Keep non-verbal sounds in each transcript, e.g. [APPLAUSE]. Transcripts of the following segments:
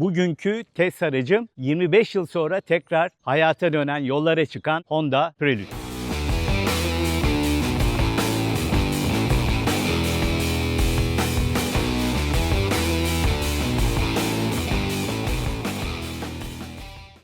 Bugünkü test aracım 25 yıl sonra tekrar hayata dönen yollara çıkan Honda Prelude.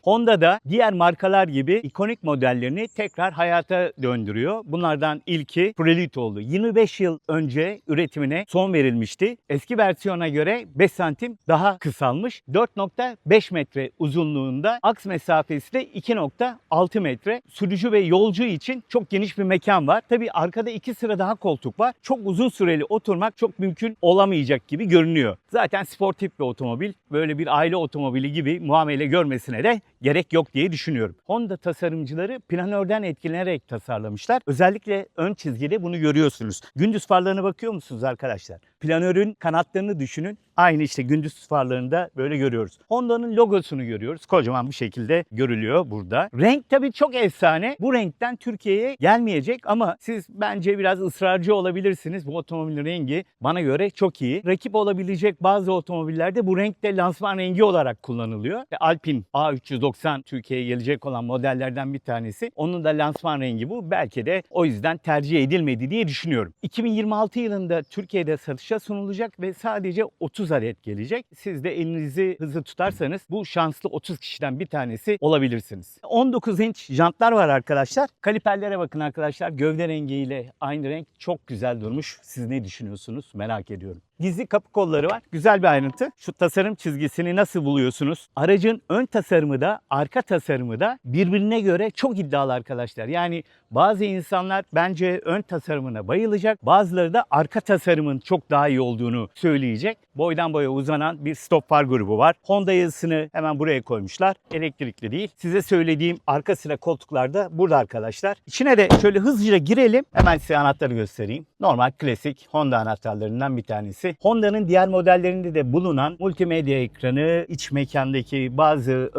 Honda da diğer markalar gibi ikonik modellerini tekrar hayata döndürüyor. Bunlardan ilki Prelude oldu. 25 yıl önce üretimine son verilmişti. Eski versiyona göre 5 santim daha kısalmış. 4.5 metre uzunluğunda aks mesafesi de 2.6 metre. Sürücü ve yolcu için çok geniş bir mekan var. Tabii arkada iki sıra daha koltuk var. Çok uzun süreli oturmak çok mümkün olamayacak gibi görünüyor. Zaten sportif bir otomobil. Böyle bir aile otomobili gibi muamele görmesine de gerek yok diye düşünüyorum. Honda tasarımcıları planörden etkilenerek tasarlamışlar. Özellikle ön çizgide bunu görüyorsunuz. Gündüz farlarına bakıyor musunuz arkadaşlar? Planörün kanatlarını düşünün. Aynı işte gündüz farlarında böyle görüyoruz. Honda'nın logosunu görüyoruz. Kocaman bir şekilde görülüyor burada. Renk tabii çok efsane. Bu renkten Türkiye'ye gelmeyecek ama siz bence biraz ısrarcı olabilirsiniz. Bu otomobilin rengi bana göre çok iyi. Rakip olabilecek bazı otomobillerde bu renk de lansman rengi olarak kullanılıyor. Alpin A300 190 Türkiye'ye gelecek olan modellerden bir tanesi. Onun da lansman rengi bu. Belki de o yüzden tercih edilmedi diye düşünüyorum. 2026 yılında Türkiye'de satışa sunulacak ve sadece 30 adet gelecek. Siz de elinizi hızlı tutarsanız bu şanslı 30 kişiden bir tanesi olabilirsiniz. 19 inç jantlar var arkadaşlar. Kaliperlere bakın arkadaşlar. Gövde rengiyle aynı renk çok güzel durmuş. Siz ne düşünüyorsunuz merak ediyorum. Gizli kapı kolları var. Güzel bir ayrıntı. Şu tasarım çizgisini nasıl buluyorsunuz? Aracın ön tasarımı da arka tasarımı da birbirine göre çok iddialı arkadaşlar. Yani bazı insanlar bence ön tasarımına bayılacak. Bazıları da arka tasarımın çok daha iyi olduğunu söyleyecek. Boydan boya uzanan bir stop far grubu var. Honda yazısını hemen buraya koymuşlar. Elektrikli değil. Size söylediğim arka sıra koltuklar da burada arkadaşlar. İçine de şöyle hızlıca girelim. Hemen size anahtarı göstereyim. Normal klasik Honda anahtarlarından bir tanesi. Honda'nın diğer modellerinde de bulunan multimedya ekranı, iç mekandaki bazı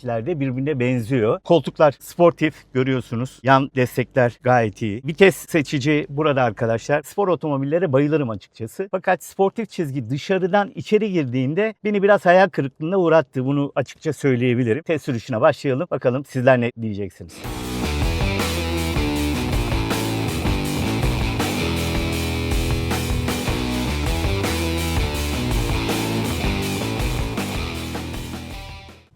özelliklerde birbirine benziyor. Koltuklar sportif görüyorsunuz. Yan destekler gayet iyi. Vites seçici burada arkadaşlar. Spor otomobillere bayılırım açıkçası. Fakat sportif çizgi dışarıdan içeri girdiğinde beni biraz hayal kırıklığına uğrattı. Bunu açıkça söyleyebilirim. Test sürüşüne başlayalım. Bakalım sizler ne diyeceksiniz?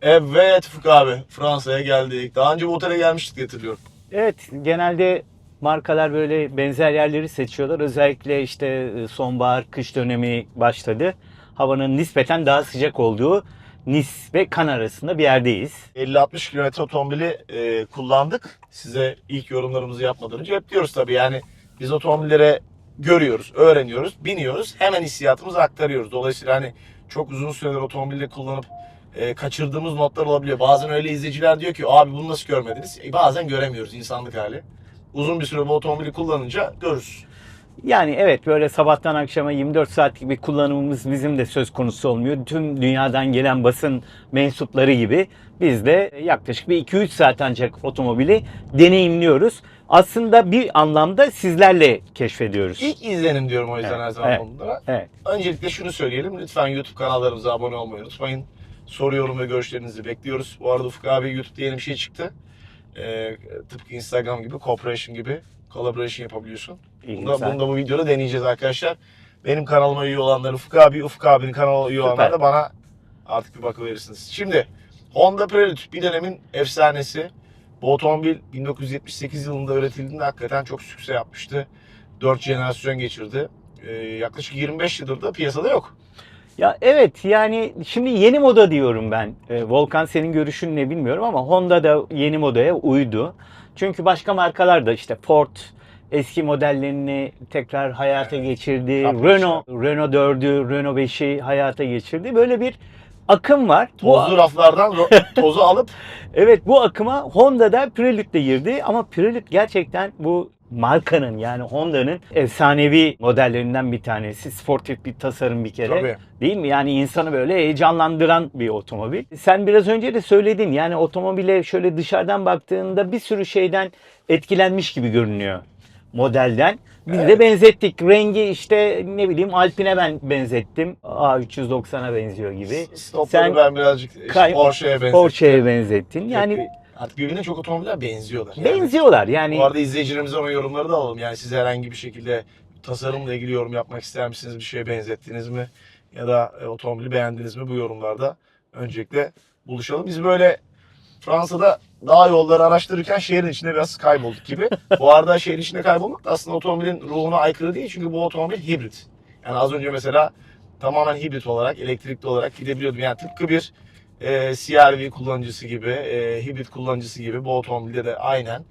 Evet Ufuk abi Fransa'ya geldik. Daha önce bu otele gelmiştik hatırlıyorum. Evet, genelde markalar böyle benzer yerleri seçiyorlar. Özellikle işte e, sonbahar, kış dönemi başladı. Havanın nispeten daha sıcak olduğu Nice ve Kan arasında bir yerdeyiz. 50-60 kilometre otomobili e, kullandık. Size ilk yorumlarımızı yapmadan önce hep diyoruz tabii yani biz otomobillere görüyoruz, öğreniyoruz, biniyoruz. Hemen hissiyatımızı aktarıyoruz. Dolayısıyla hani çok uzun süreler otomobilde kullanıp e, kaçırdığımız notlar olabiliyor. Bazen öyle izleyiciler diyor ki abi bunu nasıl görmediniz? E, bazen göremiyoruz insanlık hali. Uzun bir süre bu otomobili kullanınca görürüz. Yani evet böyle sabahtan akşama 24 saatlik bir kullanımımız bizim de söz konusu olmuyor. Tüm dünyadan gelen basın mensupları gibi biz de yaklaşık bir 2-3 saat ancak otomobili deneyimliyoruz. Aslında bir anlamda sizlerle keşfediyoruz. İlk izlenim diyorum o yüzden Evet, her zaman evet. bunlara. Evet. Öncelikle şunu söyleyelim. Lütfen YouTube kanallarımıza abone olmayı unutmayın. Soru, yorum ve görüşlerinizi bekliyoruz. Bu arada Ufuk abi YouTube'da yeni bir şey çıktı. Ee, tıpkı Instagram gibi, Cooperation gibi collaboration yapabiliyorsun. Bunu da, güzel. bunu da bu videoda deneyeceğiz arkadaşlar. Benim kanalıma üye olanlar Ufuk abi, Ufuk abinin kanalına üye olanlar da bana artık bir bakıverirsiniz. Şimdi Honda Prelude bir dönemin efsanesi. Bu otomobil 1978 yılında üretildiğinde hakikaten çok sükse yapmıştı. 4 jenerasyon geçirdi. Ee, yaklaşık 25 yıldır da piyasada yok. Ya evet yani şimdi yeni moda diyorum ben. Ee, Volkan senin görüşün ne bilmiyorum ama Honda da yeni modaya uydu. Çünkü başka markalar da işte Ford eski modellerini tekrar hayata geçirdi. Yapmışlar. Renault, Renault 4'ü, Renault 5'i hayata geçirdi. Böyle bir akım var. Bu, Tozlu raflardan ro- [LAUGHS] tozu alıp evet bu akıma Honda da Prelude de girdi ama Prelude gerçekten bu markanın yani Honda'nın efsanevi modellerinden bir tanesi. Sportif bir tasarım bir kere. Tabii. Değil mi? Yani insanı böyle heyecanlandıran bir otomobil. Sen biraz önce de söyledin. Yani otomobile şöyle dışarıdan baktığında bir sürü şeyden etkilenmiş gibi görünüyor modelden. Biz Evet. de benzettik. Rengi işte ne bileyim Alpine ben benzettim. A390'a benziyor gibi. Stopları Sen ben birazcık Porsche'ye benzettim. Porsche'ye benzettin. Yani Artık birbirine çok otomobiller benziyorlar. Yani benziyorlar. Yani Bu arada izleyicilerimizden o yorumları da alalım. Yani siz herhangi bir şekilde tasarımla ilgili yorum yapmak ister misiniz? Bir şeye benzettiniz mi? Ya da e, otomobili beğendiniz mi? Bu yorumlarda öncelikle buluşalım. Biz böyle Fransa'da dağ yolları araştırırken şehrin içinde biraz kaybolduk gibi. Bu arada şehrin içinde kaybolmak da aslında otomobilin ruhuna aykırı değil. Çünkü bu otomobil hibrit. Yani az önce mesela tamamen hibrit olarak, elektrikli olarak gidebiliyordum. Yani tıpkı bir e, CR-V kullanıcısı gibi, e, hibrit kullanıcısı gibi bu otomobilde de aynen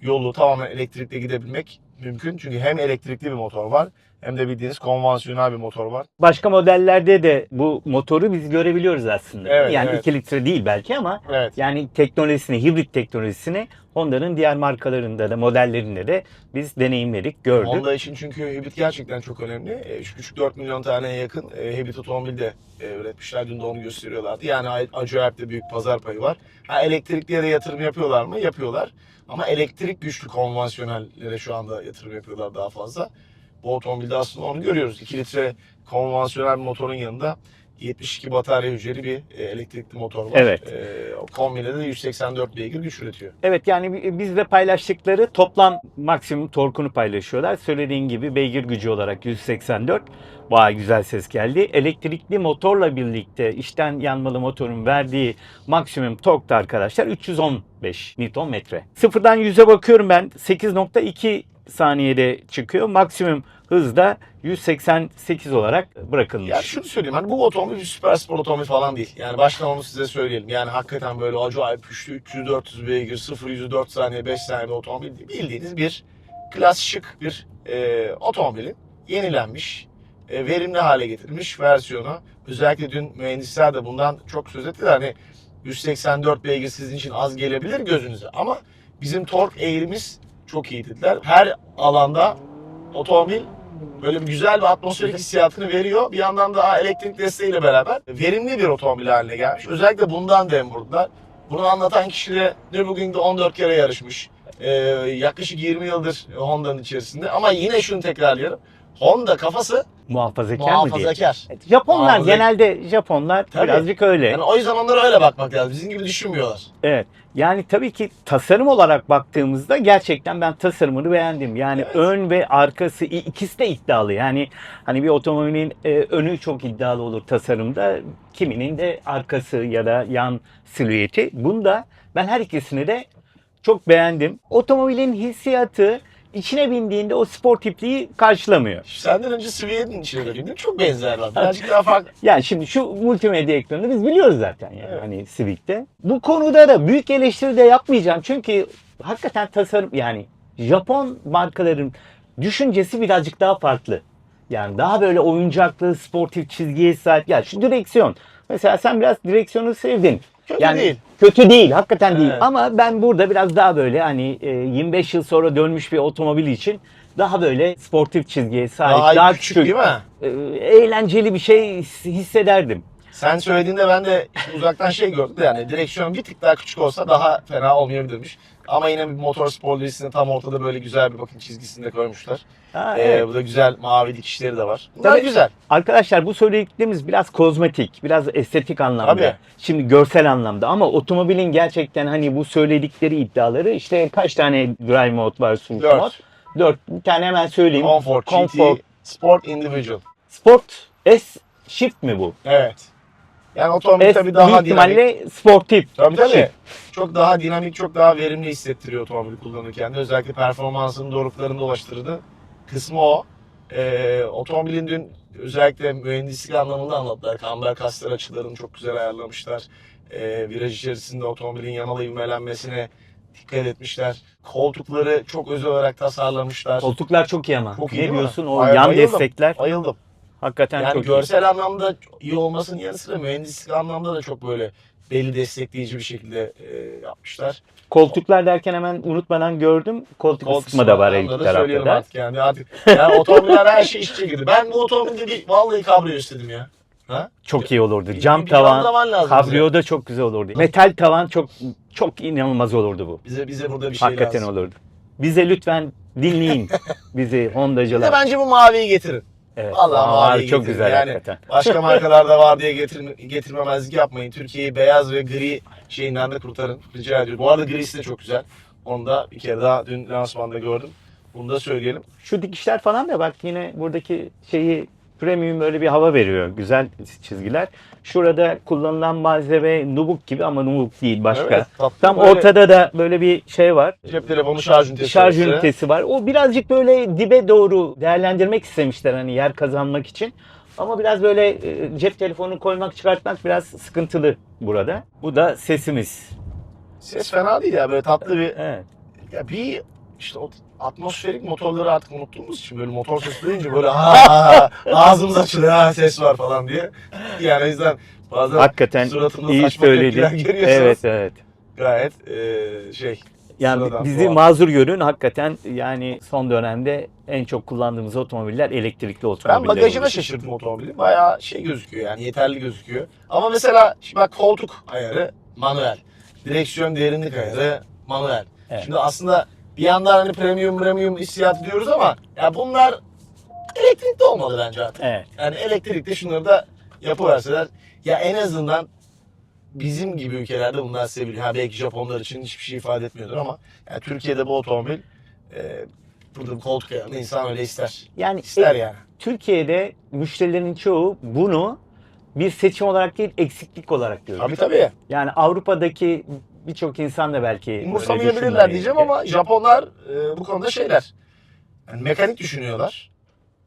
yolu tamamen elektrikle gidebilmek mümkün. Çünkü hem elektrikli bir motor var hem de bildiğiniz konvansiyonel bir motor var. başka modellerde de bu motoru biz görebiliyoruz aslında. Evet, yani evet. 2 litre değil belki ama Evet. yani teknolojisini, hibrit teknolojisini Honda'nın diğer markalarında da modellerinde de biz deneyimledik, gördük. Honda için çünkü hibrit gerçekten çok önemli. E, 3,5-4 milyon taneye yakın e, hibrit otomobil de e, üretmişler. Dün de onu gösteriyorlardı. Yani acayip de büyük pazar payı var. Ha, elektrikliye de yatırım yapıyorlar mı? Yapıyorlar. Ama elektrik güçlü konvansiyonellere şu anda yatırım yapıyorlar daha fazla. Bu otomobilde aslında onu görüyoruz. 2 litre konvansiyonel bir motorun yanında 72 batarya hücreli bir e, elektrikli motor var. Evet. E, o kombine de 184 beygir güç üretiyor. Evet yani bi- bizle paylaştıkları toplam maksimum torkunu paylaşıyorlar. Söylediğin gibi beygir gücü olarak 184. Vay güzel ses geldi. Elektrikli motorla birlikte içten yanmalı motorun verdiği maksimum tork da arkadaşlar 315 Nm. Sıfırdan 100'e bakıyorum ben 8.2 saniyede çıkıyor. Maksimum hızda 188 olarak bırakılmış. Ya şunu söyleyeyim hani bu otomobil bir süper spor otomobil falan değil. Yani baştan onu size söyleyelim. Yani hakikaten böyle acayip güçlü 300-400 beygir 0 4 saniye 5 saniye bir otomobil değil. Bildiğiniz bir klas şık bir e, otomobilin yenilenmiş, e, verimli hale getirilmiş versiyonu. Özellikle dün mühendisler de bundan çok söz ettiler. Hani 184 beygir sizin için az gelebilir gözünüze ama bizim tork eğrimiz çok iyi dediler. Her alanda otomobil böyle bir güzel bir atmosferik hissiyatını veriyor. Bir yandan da elektrik desteğiyle beraber verimli bir otomobil haline gelmiş. Özellikle bundan dem vurdular. Bunu anlatan kişi de Nürburgring'de 14 kere yarışmış. Ee, yaklaşık 20 yıldır Honda'nın içerisinde. Ama yine şunu tekrarlıyorum. Honda kafası Muhafazakar mı diye? muhafazakar. Evet, Japonlar genelde Japonlar Tabii. birazcık öyle. Yani o yüzden onlara öyle bakmak lazım. Bizim gibi düşünmüyorlar. Evet. Yani tabii ki tasarım olarak baktığımızda gerçekten ben tasarımını beğendim. Yani Evet. ön ve arkası ikisi de iddialı. Yani hani bir otomobilin e, önü çok iddialı olur tasarımda. Kiminin de arkası ya da yan silüeti. Bunda ben her ikisini de çok beğendim. Otomobilin hissiyatı içine bindiğinde o sportifliği karşılamıyor. Senden önce Sviet'in içine de bindin. Çok benzerler. Birazcık daha farklı. Yani şimdi şu multimedya ekranını biz biliyoruz zaten yani Evet. hani Civic'te. Bu konuda da büyük eleştiri de yapmayacağım. Çünkü hakikaten tasarım yani Japon markaların düşüncesi birazcık daha farklı. Yani daha böyle oyuncaklı, sportif çizgiye sahip. Ya şu direksiyon. Mesela sen biraz direksiyonu sevdin. Kötü yani değil. kötü değil, hakikaten değil. Evet. Ama ben burada biraz daha böyle hani e, 25 yıl sonra dönmüş bir otomobil için daha böyle sportif çizgiye sahip, Daha, daha, küçük, küçük, değil mi? e, eğlenceli bir şey his- hissederdim. Sen söylediğinde ben de uzaktan şey gördüm de yani direksiyon bir tık daha küçük olsa daha fena olmayabilirmiş. Ama yine bir motor spor dizisinin tam ortada böyle güzel bir bakın çizgisini de koymuşlar. Ha, Ee, evet. bu da güzel mavi dikişleri de var. Bunlar Tabii. güzel. Arkadaşlar bu söylediklerimiz biraz kozmetik, biraz estetik anlamda. Tabii. Şimdi görsel anlamda ama otomobilin gerçekten hani bu söyledikleri iddiaları işte kaç tane drive mode var, sport Dört. mod? Dört. Bir tane hemen söyleyeyim. Comfort, Comfort. GT, Sport Individual. Sport S Shift mi bu? Evet. Yani otomobil tabii daha büyük dinamik. ihtimalle sportif. Tabii tabii. Çok daha dinamik, çok daha verimli hissettiriyor otomobili kullanırken de. Özellikle performansının doruklarında ulaştırdığı kısmı o. Ee, otomobilin dün özellikle mühendislik anlamında anlattılar. Kamber kaslar açılarını çok güzel ayarlamışlar. Ee, viraj içerisinde otomobilin yamalı ivmelenmesine dikkat etmişler. Koltukları çok özel olarak tasarlamışlar. Koltuklar çok iyi ama. Çok iyi ne diyorsun? O Ay- yan bayıldım. destekler Bayıldım. Hakikaten Yani çok iyi. görsel anlamda iyi olmasının yanı sıra mühendislik anlamda da çok böyle belli destekleyici bir şekilde e, yapmışlar. Koltuklar derken hemen unutmadan gördüm. Koltuk, Koltuk ısıtma da var söyleyelim tarafta da. artık yani artık. Yani otomobiller her şey iç içe girdi. Ben bu otomobilde bir vallahi kabrio istedim ya. Ha? Çok iyi olurdu. Cam bir tavan, tavan kabrio da çok güzel olurdu. Metal tavan çok çok inanılmaz olurdu bu. Bize bize burada bir şey Hakikaten lazım. olurdu. Bize lütfen dinleyin [LAUGHS] bizi Honda'cılar. bence bu maviyi getirin. Evet. Vallahi Aa, maviyi çok getirin. güzel Yani hakikaten. Başka markalarda var diye getirme, getirmemezlik yapmayın. Türkiye'yi beyaz ve gri şeyinden de kurtarın. Rica ediyorum. Bu arada grisi de çok güzel. Onu da bir kere daha dün lansmanda gördüm. Bunu da söyleyelim. Şu dikişler falan da bak yine buradaki şeyi premium böyle bir hava veriyor. Güzel çizgiler. Şurada kullanılan malzeme nubuk gibi ama nubuk değil başka. Evet, tatlı Tam böyle ortada da böyle bir şey var. Cep telefonu şarj ünitesi. Şarj ünitesi var. O birazcık böyle dibe doğru değerlendirmek istemişler hani yer kazanmak için. Ama biraz böyle e, cep telefonu koymak çıkartmak biraz sıkıntılı burada. Bu da sesimiz. Ses fena değil ya böyle tatlı bir Evet. ya bir işte o atmosferik motorları artık unuttuğumuz için böyle motor sesi duyunca böyle [LAUGHS] ha ağzımız açılıyor ha ses var falan diye. Yani o yüzden bazen Hakikaten suratımda iyi saçma tepkiler söyledin. Evet evet. gayet eee, şey Yani sıradan, bizi doğal. mazur görün. Hakikaten yani son dönemde en çok kullandığımız otomobiller elektrikli Ben otomobiller. bagajına oldu. şaşırdım otomobilin. Bayağı şey gözüküyor yani yeterli gözüküyor. Ama mesela şimdi bak koltuk ayarı manuel. Direksiyon derinlik ayarı manuel. Evet. Şimdi aslında bir yandan hani premium premium hissiyat diyoruz ama ya bunlar elektrikli olmalı bence artık. Evet. Yani elektrikli şunları da yapıverseler ya en azından bizim gibi ülkelerde bunlar seviliyor. Ha belki Japonlar için hiçbir şey ifade etmiyordur ama yani Türkiye'de bu otomobil e, burada koltuk ayarını insan öyle ister. Yani İster e, yani. Türkiye'de müşterilerin çoğu bunu bir seçim olarak değil eksiklik olarak görüyor. Tabii tabii. Yani Avrupa'daki birçok insan da belki Umursamayabilirler diyeceğim ama Japonlar e, bu konuda şeyler. Yani mekanik düşünüyorlar.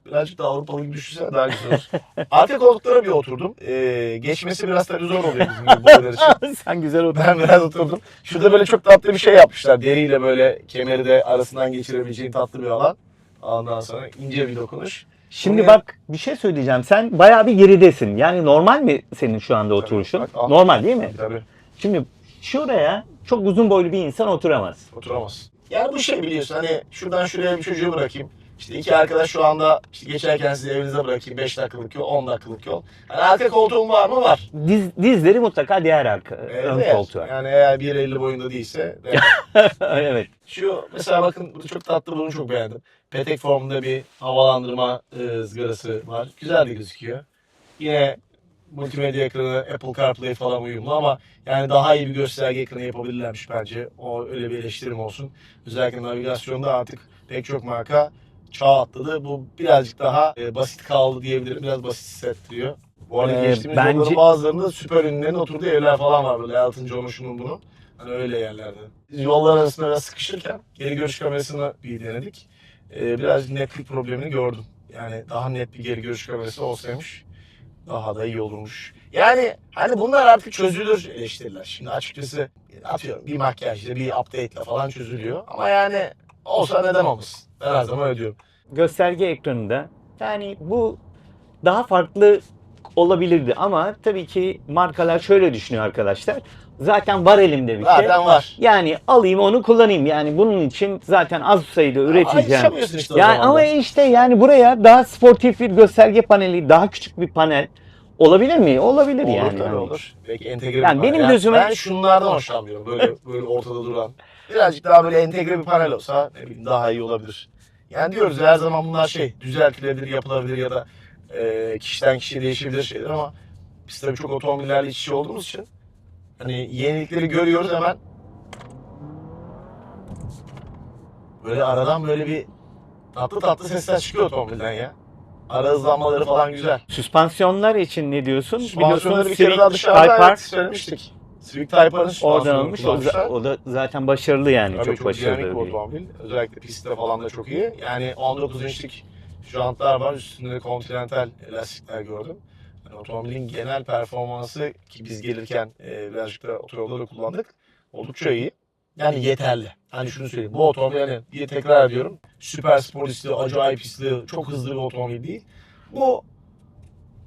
Birazcık da Avrupalı gibi düşünsene daha güzel olur. [LAUGHS] Arka koltuklara bir oturdum. E, geçmesi biraz tabii zor oluyor bizim gibi boylar için. [LAUGHS] Sen güzel oturdun. Ben biraz oturdum. Şurada böyle çok tatlı bir şey yapmışlar. Deriyle böyle kemeri de arasından geçirebileceğin tatlı bir alan. Ondan sonra ince bir dokunuş. Şimdi Onu- bak bir şey söyleyeceğim. Sen bayağı bir geridesin. Yani normal mi senin şu anda oturuşun? bak, al. normal değil mi? Tabii, tabii. Şimdi şuraya çok uzun boylu bir insan oturamaz. Oturamaz. Yani bu şey biliyorsun hani şuradan şuraya bir çocuğu bırakayım. İşte iki arkadaş şu anda işte geçerken sizi evinize bırakayım. 5 dakikalık yol, 10 dakikalık yol. Hani arka koltuğum var mı? Var. Diz, dizleri mutlaka diğer arka, Evet, ön koltuğa. Yani eğer 1.50 boyunda değilse. de- [LAUGHS] evet. Şu mesela bakın bu çok tatlı bunu çok beğendim. Petek formunda bir havalandırma e, ızgarası var. Güzel de gözüküyor. Yine multimedya ekranı, Apple CarPlay falan uyumlu ama yani daha iyi bir gösterge ekranı yapabilirlermiş bence. O öyle bir eleştirim olsun. Özellikle navigasyonda artık pek çok marka çağ atladı. Bu birazcık daha e, basit kaldı diyebilirim. Biraz basit hissettiriyor. Bu arada Ee, geçtiğimiz bence- yolların bazılarında süper ünlülerin oturduğu evler falan var böyle Elton John'un şunun bunun. Hani öyle yerlerde. Yollar arasında biraz sıkışırken geri görüş kamerasını bir denedik. Ee, biraz netlik problemini gördüm. Yani daha net bir geri görüş kamerası olsaymış daha da iyi olurmuş. Yani hani bunlar artık çözülür eleştiriler. Şimdi açıkçası atıyorum bir makyajla bir update ile falan çözülüyor. Ama yani olsa neden olmasın? Ben her zaman öyle diyorum. Gösterge ekranında yani bu daha farklı olabilirdi ama tabii ki markalar şöyle düşünüyor arkadaşlar. Zaten var elimde bir şey. Zaten var. Yani alayım onu kullanayım. Yani bunun için zaten az sayıda üreteceğim. Ayrışamıyorsun işte o Yani zaman ama işte yani buraya daha sportif bir gösterge paneli, daha küçük bir panel olabilir mi? Olabilir Olur yani. tabii Hani. olur. Belki entegre bir Yani panel. benim gözüme- Ben şunlardan hoşlanmıyorum. Böyle böyle ortada duran. Birazcık daha böyle entegre bir panel olsa ne bileyim daha iyi olabilir. Yani diyoruz her zaman bunlar şey düzeltilebilir, yapılabilir ya da e, kişiden kişiye değişebilir şeyler ama biz tabii çok otomobillerle iç içe olduğumuz için hani yenilikleri görüyoruz hemen böyle aradan böyle bir tatlı tatlı sesler çıkıyor otomobilden ya. Ara hızlanmaları falan güzel. Süspansiyonlar için ne diyorsun? Süspansiyonları bir kere daha dışarıda Type evet, söylemiştik. Civic Type R'ın oradan almış. O, da- o da zaten başarılı yani. Tabii çok, çok, başarılı. dinamik bir otomobil. Özellikle pistte falan da çok iyi. Yani 19 inçlik jantlar var. Üstünde de Continental lastikler gördüm. Yani otomobilin genel performansı ki biz gelirken e, birazcık da otoyolda da kullandık. Oldukça iyi. Yani yeterli. Hani şunu söyleyeyim. Bu otomobil hani diye tekrar ediyorum. Süper spor hisli, acayip hisli, çok hızlı bir otomobil değil. Bu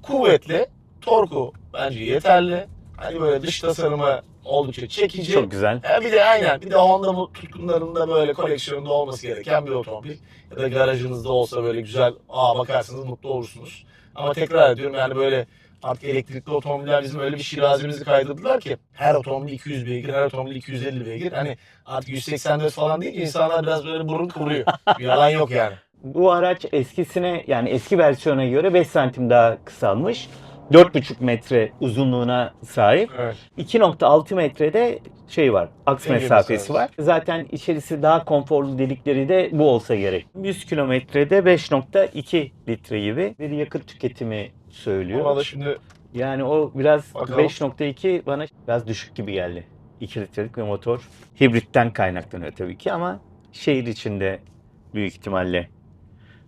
kuvvetli, torku bence yeterli. Hani böyle dış tasarımı oldukça çekici. Çok güzel. Ya bir de aynen bir de Honda tutkunlarında böyle koleksiyonda olması gereken bir otomobil. Ya da garajınızda olsa böyle güzel aa bakarsınız mutlu olursunuz. Ama tekrar ediyorum yani böyle artık elektrikli otomobiller bizim öyle bir şirazemizi kaydırdılar ki her otomobil 200 beygir, her otomobil 250 beygir. Hani artık 184 falan değil insanlar biraz böyle burun kıvırıyor. [LAUGHS] Yalan yok yani. Bu araç eskisine yani eski versiyona göre 5 santim daha kısalmış. 4,5 metre uzunluğuna sahip. Evet. 2.6 metrede şey var, aks Denge mesafesi var. Zaten içerisi daha konforlu dedikleri de bu olsa gerek. 100 kilometrede 5.2 litre gibi bir yakıt tüketimi söylüyor. Ama da şimdi Yani o biraz Bakalım. 5.2 bana biraz düşük gibi geldi. 2 litrelik bir motor. Hibritten kaynaklanıyor tabii ki ama şehir içinde büyük ihtimalle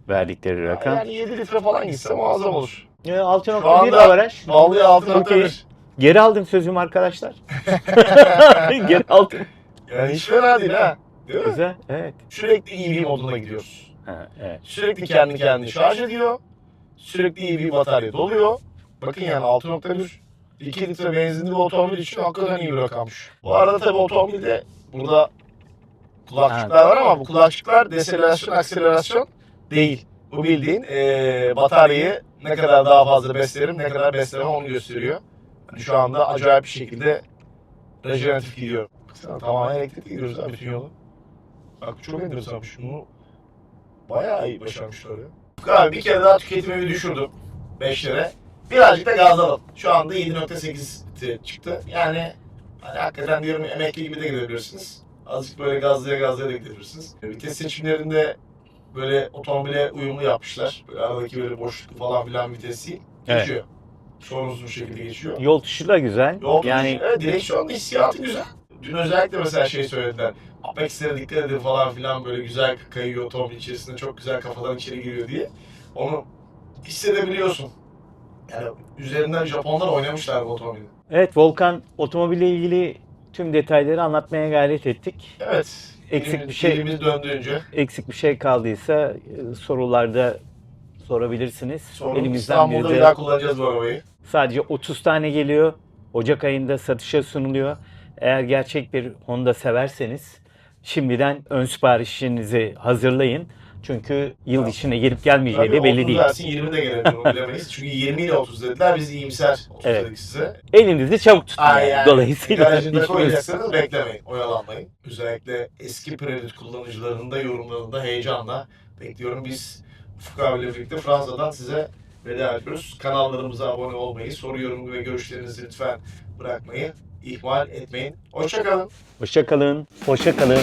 verdikleri rakam. yani 7 litre falan gitse muazzam olur. Ee, 6.1 Şu anda avaraj. Vallahi 6.1. Geri aldım sözümü arkadaşlar. [LAUGHS] [LAUGHS] Geri aldım. Yani hiç fena değil ha. Değil mi? Güzel. Evet. Sürekli EV moduna gidiyoruz. Ha, evet. Sürekli kendi kendini şarj ediyor. Sürekli EV batarya doluyor. Bakın yani 6.1 2 litre benzinli bir otomobil için hakikaten iyi bir rakammış. Bu arada tabii otomobilde burada kulakçıklar var ama bu kulakçıklar deselerasyon, akselerasyon değil. Bu bildiğin eee, bataryayı ne kadar daha fazla beslerim, ne kadar beslemem onu gösteriyor. Yani şu anda acayip bir şekilde rejeneratif gidiyor. Baksana tamamen elektrikli gidiyoruz abi bütün yolu. Bak çok enteresan şunu bayağı iyi başarmışlar ya. Abi bir kere daha tüketimimi düşürdüm 5'lere. Birazcık da gazladım. Şu anda 7.8 litre çıktı. Yani hani hakikaten diyorum emekli gibi de gidebilirsiniz. Azıcık böyle gazlaya gazlaya da gidebilirsiniz. Vites seçimlerinde böyle otomobile uyumlu yapmışlar. Böyle aradaki böyle boşluklu falan filan vitesi Evet. geçiyor. Sorunsuz bir şekilde geçiyor. Yol tuşu da güzel. Yol yani evet, direksiyon hissiyatı güzel. Dün özellikle mesela şey söylediler. Apex'lere dikkat edin falan filan böyle güzel kayıyor otomobil içerisinde çok güzel kafadan içeri giriyor diye. Onu hissedebiliyorsun. Yani üzerinden Japonlar oynamışlar bu otomobili. evet Volkan otomobille ilgili tüm detayları anlatmaya gayret ettik. Evet. Eksik bir şey- Dilimiz döndüğünce. Eksik bir şey kaldıysa e, sorularda sorabilirsiniz. Sorun Elimizden İstanbul'da bir de daha kullanacağız bu arabayı. sadece 30 tane geliyor. Ocak ayında satışa sunuluyor. Eğer gerçek bir Honda severseniz şimdiden ön siparişinizi hazırlayın. Çünkü yıl içine gelip gelmeyeceği de belli 30 değil. versin 20 de onu bilemeyiz. Çünkü 20 ile 30 dediler biz iyimser 30 Evet. dedik size. Elinizi çabuk tutun. Ay yani. Dolayısıyla Garajında hiç koyacaksanız beklemeyin, oyalanmayın. Özellikle eski Prelude kullanıcılarının da yorumlarında heyecanla bekliyorum. Biz Ufuk abiyle birlikte Fransa'dan size veda ediyoruz. Kanallarımıza abone olmayı, soru, yorum ve görüşlerinizi lütfen bırakmayı ihmal etmeyin. Hoşçakalın. Hoşça kalın. Hoşça kalın.